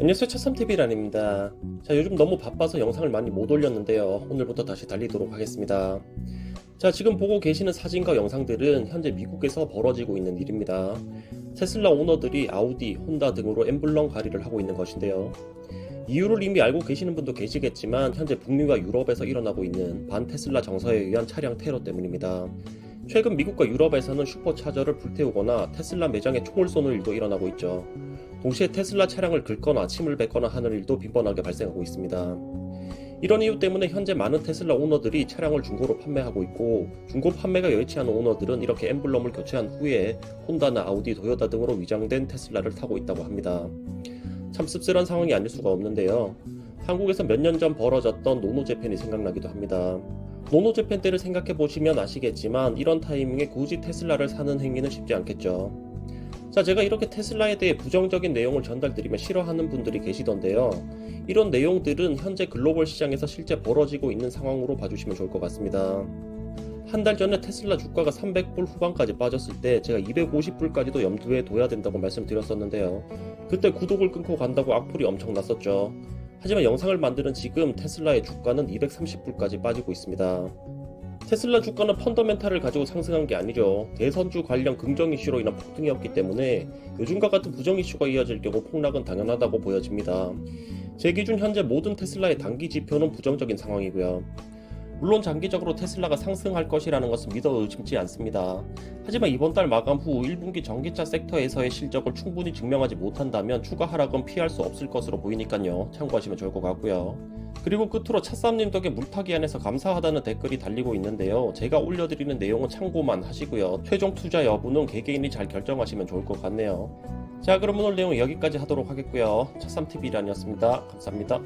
안녕하세요 차삼TV란입니다. 자 요즘 너무 바빠서 영상을 많이 못 올렸는데요. 오늘부터 다시 달리도록 하겠습니다. 자 지금 보고 계시는 사진과 영상들은 현재 미국에서 벌어지고 있는 일입니다. 테슬라 오너들이 아우디, 혼다 등으로 엠블럼 가리를 하고 있는 것인데요. 이유를 이미 알고 계시는 분도 계시겠지만 현재 북미와 유럽에서 일어나고 있는 반 테슬라 정서에 의한 차량 테러 때문입니다. 최근 미국과 유럽에서는 슈퍼차저를 불태우거나 테슬라 매장에 총을 쏘는 일도 일어나고 있죠 동시에 테슬라 차량을 긁거나 침을 뱉거나 하는 일도 빈번하게 발생하고 있습니다. 이런 이유 때문에 현재 많은 테슬라 오너들이 차량을 중고로 판매하고 있고 중고 판매가 여의치 않은 오너들은 이렇게 엠블럼을 교체한 후에 혼다나 아우디, 도요타 등으로 위장된 테슬라를 타고 있다고 합니다. 참 씁쓸한 상황이 아닐 수가 없는데요. 한국에서 몇 년 전 벌어졌던 노노재팬이 생각나기도 합니다. 노노재팬 때를 생각해 보시면 아시겠지만 이런 타이밍에 굳이 테슬라를 사는 행위는 쉽지 않겠죠. 자, 제가 이렇게 테슬라에 대해 부정적인 내용을 전달드리면 싫어하는 분들이 계시던데요. 이런 내용들은 현재 글로벌 시장에서 실제 벌어지고 있는 상황으로 봐주시면 좋을 것 같습니다. 한 달 전에 테슬라 주가가 300불 후반까지 빠졌을 때 제가 250불까지도 염두에 둬야 된다고 말씀드렸었는데요. 그때 구독을 끊고 간다고 악플이 엄청 났었죠. 하지만 영상을 만드는 지금 테슬라의 주가는 230불까지 빠지고 있습니다. 테슬라 주가는 펀더멘탈을 가지고 상승한 게 아니죠. 대선주 관련 긍정 이슈로 인한 폭등이었기 때문에 요즘과 같은 부정 이슈가 이어질 경우 폭락은 당연하다고 보여집니다. 제 기준 현재 모든 테슬라의 단기 지표는 부정적인 상황이고요. 물론 장기적으로 테슬라가 상승할 것이라는 것은 믿어 의심치 않습니다. 하지만 이번 달 마감 후 1분기 전기차 섹터에서의 실적을 충분히 증명하지 못한다면 추가 하락은 피할 수 없을 것으로 보이니까요. 참고하시면 좋을 것 같고요. 그리고 끝으로 차쌈님 덕에 물타기 안에서 감사하다는 댓글이 달리고 있는데요. 제가 올려드리는 내용은 참고만 하시고요. 최종 투자 여부는 개개인이 잘 결정하시면 좋을 것 같네요. 자 그럼 오늘 내용 여기까지 하도록 하겠고요. 차쌈TV란이었습니다. 감사합니다.